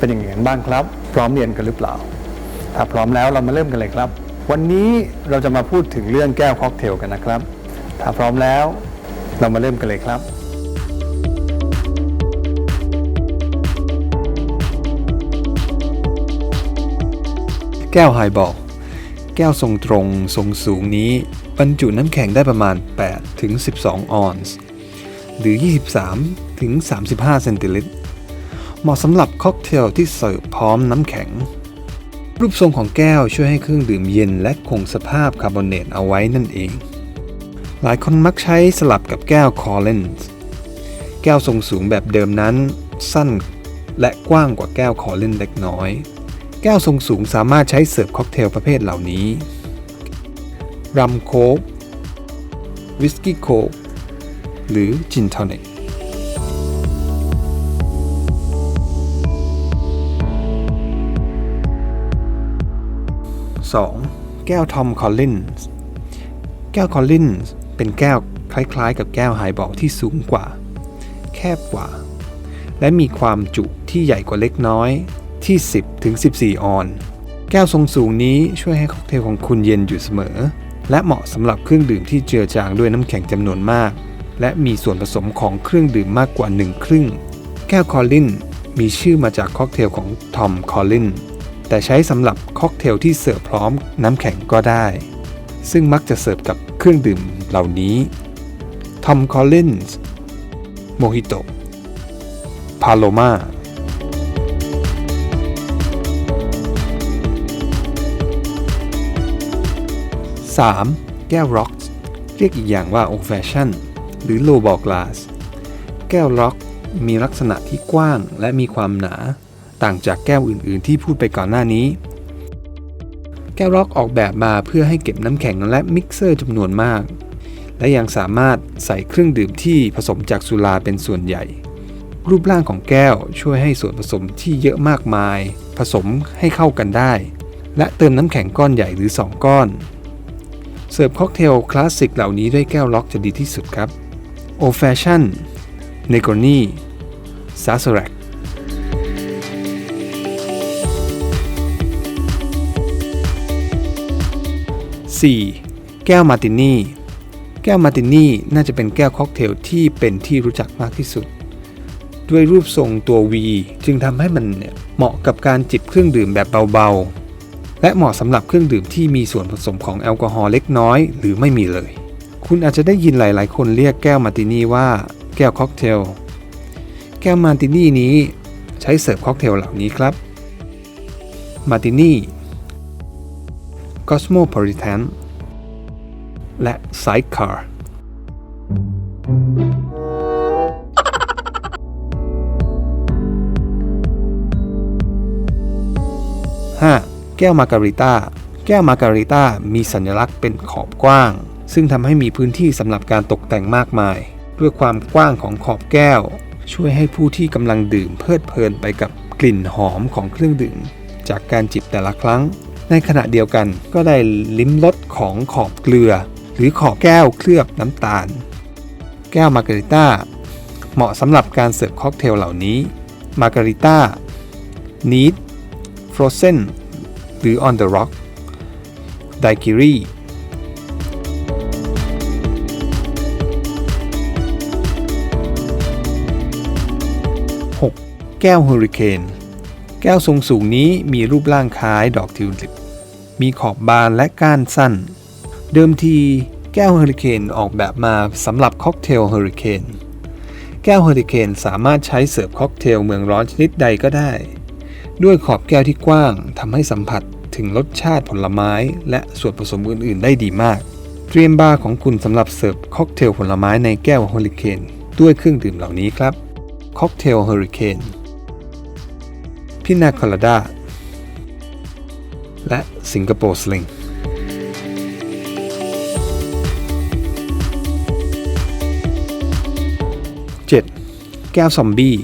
เป็นอย่างไรบ้างครับ พร้อมเรียนกันหรือเปล่า ถ้าพร้อมแล้วเรามาเริ่มกันเลยครับ วันนี้เราจะมาพูดถึงเรื่องแก้วค็อกเทลกันนะครับ ถ้าพร้อมแล้วเรามาเริ่มกันเลยครับ แก้วไฮบอลแก้วทรงตรงทรงสูงนี้ บรรจุน้ำแข็งได้ประมาณ 8 ถึง 12 ออนซ์หรือ 23 ถึง 35 เซนติลิตร เหมาะสำหรับค็อกเทลที่เสิร์ฟพร้อมน้ำแข็ง รูปทรงของแก้วช่วยให้เครื่องดื่มเย็นและคงสภาพคาร์บอเนตเอาไว้นั่นเอง หลายคนมักใช้สลับกับแก้วคอลเลนส์แก้วทรงสูงแบบเดิมนั้น สั้นและกว้างกว่าแก้วคอลเลนเล็กน้อย แก้วทรงสูงสามารถใช้เสิร์ฟค็อกเทลประเภทเหล่านี้รัมโค้กวิสกี้โค้กหรือจินทอนิก 2. แก้วทอมคอลลินส์แก้วคอลลินส์เป็นแก้วคล้ายๆ กับแก้วไฮบอลที่สูงกว่า แคบกว่า และมีความจุที่ใหญ่กว่าเล็กน้อยที่ 10ถึง14 ออน แก้วทรงสูงนี้ช่วยให้ค็อกเทลของคุณเย็นอยู่เสมอ และเหมาะสำหรับเครื่องดื่มที่เจือจางด้วยน้ำแข็งจำนวนมาก และมีส่วนผสมของเครื่องดื่มมากกว่า1ครึ่ง แก้วคอลลินมีชื่อมาจากค็อกเทลของทอมคอลลิน แต่ใช้สำหรับค็อกเทลที่เสิร์ฟพร้อมน้ำแข็งก็ได้ ซึ่งมักจะเสิร์ฟกับเครื่องดื่มเหล่านี้ทอมคอลลินส์โมฮิโตพาโลมา 3. แก้วร็อกเรียกอีกอย่างว่า old fashion หรือ low ball glass แก้วร็อกมีลักษณะที่กว้างและมีความหนา ต่างจากแก้วอื่น ๆ ที่พูดไปก่อนหน้านี้ แก้วร็อกออกแบบมาเพื่อให้เก็บน้ำแข็งและมิกเซอร์จำนวนมาก และยังสามารถใส่เครื่องดื่มที่ผสมจากสุราเป็นส่วนใหญ่ รูปร่างของแก้วช่วยให้ส่วนผสมที่เยอะมากมาย ผสมให้เข้ากันได้ และเติมน้ำแข็งก้อนใหญ่หรือ 2 ก้อน เสิร์ฟค็อกเทลคลาสสิกเหล่านี้ด้วยแก้วล็อกจะดีที่สุดครับ Old Fashion Negroni s a s a r a c 4. แก้วมาร์ตินี่ แก้วมาร์ตินี่น่าจะเป็นแก้วค็อกเทลที่เป็นที่รู้จักมากที่สุด ด้วยรูปทรงตัว V จึงทำให้มันเนี่ยเหมาะกับการจิบเครื่องดื่มแบบเบาๆ และเหมาะสำหรับเครื่องดื่มที่มีส่วนผสมของแอลกอฮอล์เล็กน้อยหรือไม่มีเลย คุณอาจจะได้ยินหลายๆ คนเรียกแก้วมาร์ตินี่ว่า แก้วค็อกเทล แก้วมาร์ตินี่นี้ใช้เสิร์ฟค็อกเทลเหล่านี้ครับมาร์ตินี่ คอสโมโพลิแทนและไซด์คาร์ 5. แก้วมาการิต้า แก้วมาการิต้ามีสัญลักษณ์เป็นขอบกว้าง ซึ่งทำให้มีพื้นที่สำหรับการตกแต่งมากมาย ด้วยความกว้างของขอบแก้ว ช่วยให้ผู้ที่กำลังดื่มเพลิดเพลินไปกับกลิ่นหอมของเครื่องดื่ม จากการจิบแต่ละครั้ง ในขณะเดียวกันก็ได้ลิ้มรสของขอบเกลือ หรือขอบแก้วเคลือบน้ำตาล แก้วมาการิต้า เหมาะสำหรับการเสิร์ฟค็อกเทลเหล่านี้ มาการิต้านีด Frozen หรือ On the Rock Daiquiri 6. แก้วเฮอริเคนแก้วทรงสูงนี้มีรูปร่างคล้ายดอกทิวลิป มีขอบบานและก้านสั้น เดิมทีแก้วเฮอริเคนออกแบบมาสำหรับค็อกเทลเฮอริเคนแก้วเฮอริเคนสามารถใช้เสิร์ฟค็อกเทลเมืองร้อนชนิดใดก็ได้ ด้วยขอบแก้วที่กว้างทำให้สัมผัสถึงรสชาติผลไม้ และส่วนผสมอื่น ๆ ได้ดีมาก เตรียมบาร์ของคุณสำหรับเสิร์ฟค็อกเทลผลไม้ในแก้วเฮอริเคนด้วยเครื่องดื่มเหล่านี้ครับค็อกเทลเฮอริเคนพินาคอลาดา และสิงคโปร์สลิงแก้วซอมบี้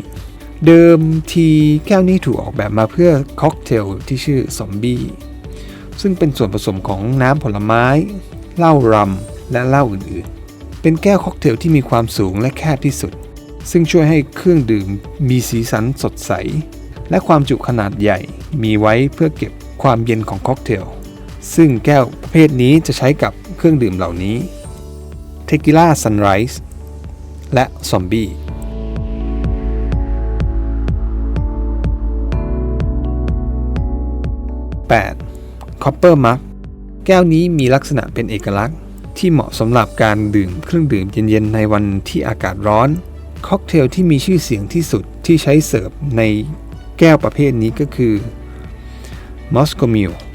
เดิมทีแก้วนี้ถูกออกแบบมาเพื่อค็อกเทลที่ชื่อซอมบี้ซึ่งเป็นส่วนผสมของน้ำผลไม้ เหล้ารัม และเหล้าอื่นๆ เป็นแก้วค็อกเทลที่มีความสูงและแคบที่สุด ซึ่งช่วยให้เครื่องดื่มมีสีสันสดใส และความจุขนาดใหญ่มีไว้เพื่อเก็บ ความเย็นของค็อกเทล ซึ่งแก้วประเภทนี้จะใช้กับเครื่องดื่มเหล่านี้ Tequila Sunrise และ Zombie 8. Copper Mug แก้วนี้มีลักษณะเป็นเอกลักษณ์ที่เหมาะสำหรับการดื่มเครื่องดื่มเย็นๆ ในวันที่อากาศร้อน ค็อกเทลที่มีชื่อเสียงที่สุดที่ใช้เสิร์ฟในแก้วประเภทนี้ก็คือ Moscomil.